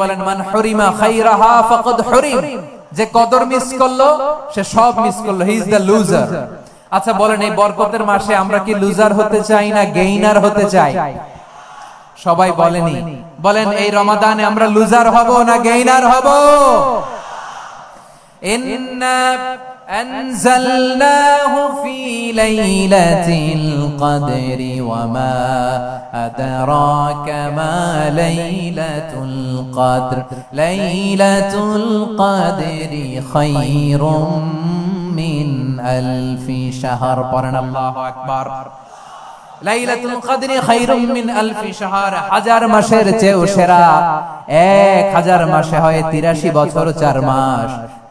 বলেন, মান হরিমা খাইরাহা ফাকাদ হরিম। যে কদর মিস করল, সে সব মিস করল। হি ইজ দ্য লুজার আচ্ছা বলেন, এই বরকতের মাসে আমরা কি লুজার হতে চাই না গেইনার হতে চাই? সবাই বলেনি। বলেন, এই রমাদানে আমরা লুজার হব না গেইনার হব? ইন্না أنزلناه في ليلة القدر وما أدراك ما ليلة القدر ليلة القدر خير من ألف شهر قرن الله أكبر লাইলাতুল কদরি খায়রুম মিন আলফি শাহর হাজার মাসের চেয়েও সেরা এক হাজার মাসে হয় তিরাশি বছর চার মাস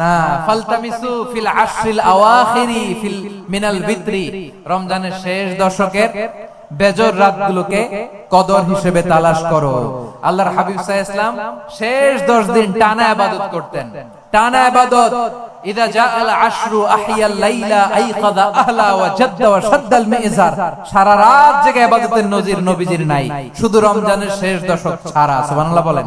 না, ফালতামিসু ফিল আশরিল আওয়াখিরি ফিল মিনাল বিত্রি রমজানের শেষ দশকের বেজর রাতগুলোকে কদর হিসেবে তালাশ করো। আল্লাহর হাবিব শেষ 10 দিন টানা ইবাদত করতেন। টানা ইদা জাআল আশরু আহিয়াল লাইলা আইকাদা আহলা ওয়া জাদ্দা ওয়া শাদ্দাল মিজার। সারা রাত জেগে ইবাদতের নজির নবীজির নাই। শুধু রমজানের শেষ দশক ছাড়া, সুবহানাল্লাহ বলেন।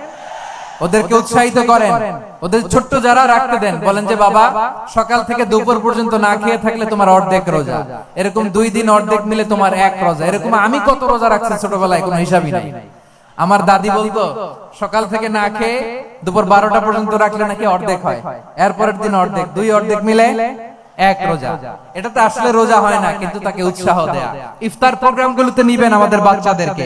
ওদেরকে উৎসাহিত করেন। ওদের ছোট্ট যারা রাখতে দেন বলেন যে বাবা সকাল থেকে দুপুর পর্যন্ত না খেয়ে থাকলে তোমার অর্ধেক রোজা। এরকম দুই দিন অর্ধেক মিলে তোমার এক রোজা। এরকম আমি কত রোজা রাখছি ছোটবেলায় কোনো হিসাবই নাই। আমার দাদি বলতো সকাল থেকে না খেয়ে দুপুর বারোটা পর্যন্ত রাখলে নাকি অর্ধেক হয়। এরপরের দিন অর্ধেক দুই অর্ধেক মিলে এক রোজা। এটা তো আসলে রোজা হয় না কিন্তু তাকে উৎসাহ দেয়া ইফতার প্রোগ্রাম গুলোতে নিবেন আমাদের বাচ্চাদেরকে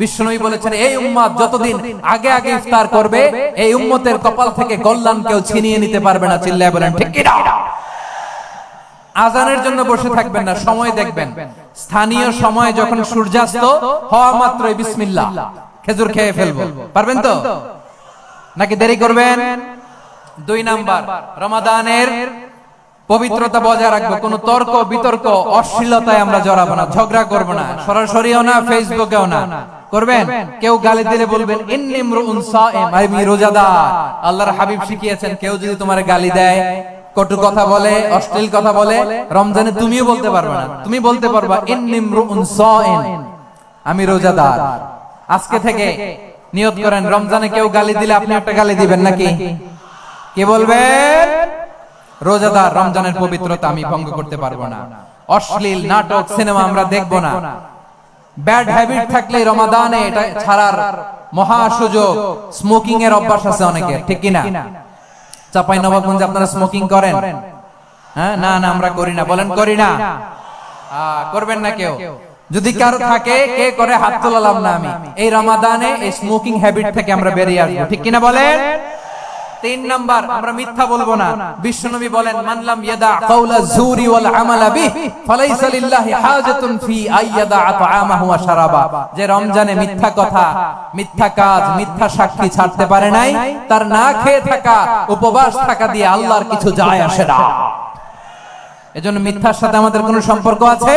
বিষ্ণুই বলেছেন, এই উম্মত যতদিন আগে আগে ইফতার করবে, এই উম্মতের কপাল থেকে কল্যাণ কেউ ছিনিয়ে নিতে পারবে না। চিল্লায় বলেন, ঠিক কি না? আজানের জন্য বসে থাকবেন না, সময় দেখবেন। স্থানীয় সময় যখন সূর্যাস্ত, হওয়া মাত্রই বিসমিল্লাহ, খেজুর খেয়ে ফেলব। পারবেন তো? নাকি দেরি করবেন? দুই নাম্বার, রমাদানের পবিত্রতা বজায় রাখব, কোন তর্ক বিতর্ক অশ্লীলতায় আমরা জড়াবো না, ঝগড়া করব না, সরাসরিও না, ফেসবুকেও না। করবেন? কেউ গালি দিলে বলবেন আমি রোজাদার। আল্লাহর হাবিব শিখিয়েছেন কেউ যদি তোমার গালি দেয় কটু কথা বলে অশ্লীল কথা বলে রমজানে তুমিও বলতে পারবে না। তুমি বলতে পারবা আমি রোজাদার। আজকে থেকে নিয়ত করেন রমজানে কেউ গালি দিলে আপনি একটা গালি দিবেন নাকি? কে বলবেন? রোজাদার রমজানের পবিত্রতা আমি ভঙ্গ করতে পারব না। অশ্লীল নাটক সিনেমা আমরা দেখব না। ব্যাড হ্যাবিট থাকলে রমাদানে এটা ছাড়ার মহা সুযোগ। স্মোকিং এর অভ্যাস আছে অনেকের, ঠিক কিনা? চাপাই নবাবগঞ্জে আপনারা স্মোকিং করেন? হ্যাঁ? না না, আমরা করি না। বলেন, করি না। করবেন না কেউ। যদি কারও থাকে, কে করে হাত তোলালাম না আমি। এই রমাদানে এই স্মোকিং হ্যাবিট থেকে আমরা বেরিয়ে আসব। ঠিক কিনা বলেন? তিন নাম্বার, আমরা মিথ্যা বলব না। বিশ্বনবী বলেন মানলাম ইয়াদা কাউলা জুরি ওয়াল আমালা বিহ, ফালাইসা লিল্লাহি হাজাতুন ফি আইয়াদা আতআমাহু ওয়া শারাবা। যে রমজানে মিথ্যা কথা, মিথ্যা কাজ, মিথ্যা সাক্ষী ছাড়তে পারে নাই, তার না খেয়ে থাকা, উপবাস থাকা দিয়ে আল্লাহর কিছু যায় আসে না। এজন্য মিথ্যার সাথে আমাদের কোনো সম্পর্ক আছে?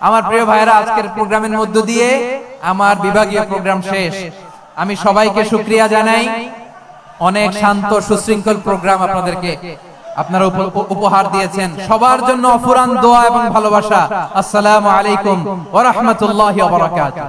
আমার প্রিয় ভাইরা আজকের প্রোগ্রামের মধ্য দিয়ে আমার বিভাগীয় প্রোগ্রাম শেষ। আমি সবাইকে শুকরিয়া জানাই। অনেক শান্ত সুশৃঙ্খল প্রোগ্রাম আপনাদেরকে আপনারা উপ- উপহার দিয়েছেন। সবার জন্য অফুরান দোয়া এবং ভালোবাসা। আসসালামু আলাইকুম ওয়া রাহমাতুল্লাহি ওয়া বারাকাতুহু।